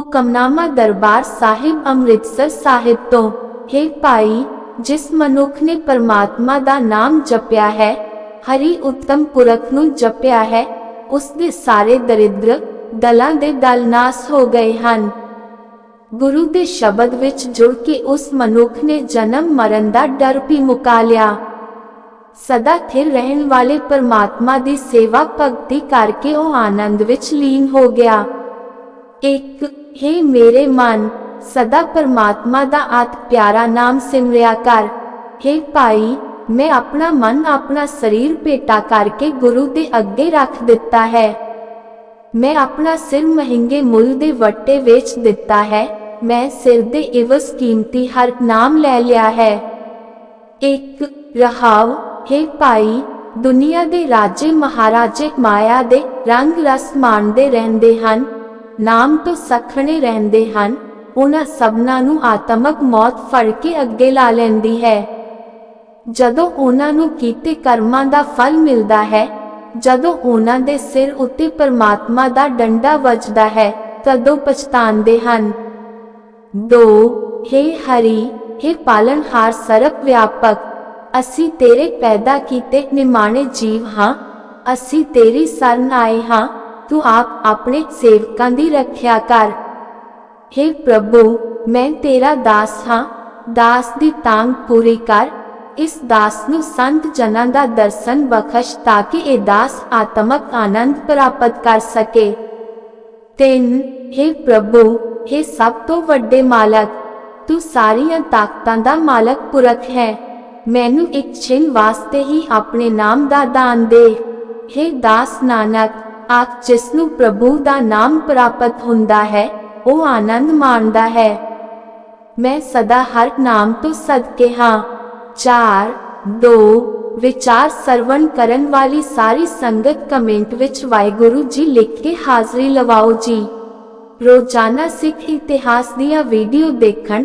ਹੁਕਮਨਾਮਾ ਦਰਬਾਰ ਸਾਹਿਬ ਅੰਮ੍ਰਿਤਸਰ ਸਾਹਿਬ ਤੋਂ, ਹੈ ਭਾਈ, ਜਿਸ ਮਨੁੱਖ ਨੇ ਪਰਮਾਤਮਾ ਦਾ ਨਾਮ ਜਪਿਆ ਹੈ, ਹਰੀ ਉੱਤਮ ਪੁਰਖ ਨੂੰ ਜਪਿਆ ਹੈ, ਉਸ ਦੇ ਸਾਰੇ ਦਰਿਦਰ ਦਲਾਂ ਦੇ ਦਲ ਨਾਸ ਹੋ ਗਏ ਹਨ। ਗੁਰੂ ਦੇ ਸ਼ਬਦ ਵਿੱਚ ਜੁੜ ਕੇ ਉਸ ਮਨੁੱਖ ਨੇ ਜਨਮ ਮਰਨ ਦਾ ਡਰ ਵੀ ਮੁਕਾ ਲਿਆ। ਸਦਾ ਥਿਰ ਰਹਿਣ ਵਾਲੇ ਪਰਮਾਤਮਾ ਦੀ ਸੇਵਾ ਭਗਤੀ ਕਰਕੇ ਉਹ ਆਨੰਦ ਵਿੱਚ ਲੀਨ ਹੋ ਗਿਆ। ਇੱਕ ਹੈ ਮੇਰੇ ਮਨ, ਸਦਾ ਪਰਮਾਤਮਾ ਦਾ ਆਤ ਪਿਆਰਾ ਨਾਮ ਸਿਮਰਿਆ ਕਰ। ਹੈ ਭਾਈ, ਮੈਂ ਆਪਣਾ ਮਨ ਆਪਣਾ ਸਰੀਰ ਭੇਟਾ ਕਰਕੇ ਗੁਰੂ ਦੇ ਅੱਗੇ ਰੱਖ ਦਿੱਤਾ ਹੈ। ਮੈਂ ਆਪਣਾ ਸਿਰ ਮਹਿੰਗੇ ਮੁੱਲ ਦੇ ਵੱਟੇ ਵੇਚ ਦਿੱਤਾ ਹੈ। ਮੈਂ ਸਿਰ ਦੇ ਇਵਸ ਕੀਮਤੀ ਹਰ ਨਾਮ ਲੈ ਲਿਆ ਹੈ। ਇੱਕ ਰਹਾਵ ਹੈ ਭਾਈ, ਦੁਨੀਆ ਦੇ ਰਾਜੇ ਮਹਾਰਾਜੇ ਮਾਇਆ ਦੇ ਰੰਗ ਰਸ ਮਾਣਦੇ ਰਹਿੰਦੇ ਹਨ। ਨਾਮ ਤੋਂ ਸਖਣੇ ਰਹਿੰਦੇ ਹਨ, ਉਹਨਾਂ ਸਭਨਾਂ ਨੂੰ ਆਤਮਕ ਮੌਤ ਫੜ ਕੇ ਅੱਗੇ ਲਾ ਲੈਂਦੀ ਹੈ। ਜਦੋਂ ਉਹਨਾਂ ਨੂੰ ਕੀਤੇ ਕਰਮਾਂ ਦਾ ਫਲ ਮਿਲਦਾ ਹੈ, ਜਦੋਂ ਉਹਨਾਂ ਦੇ ਸਿਰ ਉੱਤੇ ਪਰਮਾਤਮਾ ਦਾ ਡੰਡਾ ਵੱਜਦਾ ਹੈ, ਤਦੋਂ ਪਛਤਾਉਂਦੇ ਹਨ। ਦੋ, ਹੇ ਹਰੀ, ਹੇ ਪਾਲਣਹਾਰ ਸਰਬ ਵਿਆਪਕ, ਅਸੀਂ ਤੇਰੇ ਪੈਦਾ ਕੀਤੇ ਨਿਮਾਣੇ ਜੀਵ ਹਾਂ, ਅਸੀਂ ਤੇਰੀ ਸ਼ਰਨ ਆਏ ਹਾਂ ਤੂੰ ਆਪ ਆਪਣੇ ਸੇਵਕਾਂ ਦੀ ਰੱਖਿਆ ਕਰ। ਹੇ ਪ੍ਰਭੂ, ਮੈਂ ਤੇਰਾ ਦਾਸ ਹਾਂ। ਦਾਸ ਦੀ ਤਾਂਗ ਪੂਰੀ ਕਰ। ਇਸ ਦਾਸ ਨੂੰ ਸੰਤ ਜਨਾਂ ਦਾ ਦਰਸ਼ਨ ਬਖਸ਼ ਤਾਂ ਕਿ ਇਹ ਦਾਸ ਆਤਮਕ ਆਨੰਦ ਪ੍ਰਾਪਤ ਕਰ ਸਕੇ। ਤਿੰਨ, ਹੇ ਪ੍ਰਭੂ, ਹੇ ਸਭ ਤੋਂ ਵੱਡੇ ਮਾਲਕ, ਤੂੰ ਸਾਰੀਆਂ ਤਾਕਤਾਂ ਦਾ ਮਾਲਕ ਪੁਰਖ ਹੈ। ਮੈਨੂੰ ਇੱਕ ਛਿਨ ਵਾਸਤੇ ਹੀ ਆਪਣੇ ਨਾਮ ਦਾ ਦਾਨ ਦੇ। ਹੇ ਦਾਸ ਨਾਨਕ ਆਖ ਜਿਸ ਨੂੰ ਪ੍ਰਭੂ ਦਾ ਨਾਮ ਪ੍ਰਾਪਤ ਹੁੰਦਾ ਹੈ, ਉਹ ਆਨੰਦ ਮਾਣਦਾ ਹੈ। ਮੈਂ ਸਦਾ ਹਰ ਨਾਮ ਤੋਂ ਸਦਕੇ ਹਾਂ। 4 2 ਵਿਚਾਰ ਸਰਵਣ ਕਰਨ ਵਾਲੀ ਸਾਰੀ ਸੰਗਤ ਕਮੈਂਟ ਵਿੱਚ ਵਾਹਿਗੁਰੂ ਜੀ ਲਿਖ ਕੇ ਹਾਜ਼ਰੀ ਲਵਾਓ ਜੀ। ਰੋਜ਼ਾਨਾ ਸਿੱਖ ਇਤਿਹਾਸ ਦੀਆਂ ਵੀਡੀਓ ਦੇਖਣ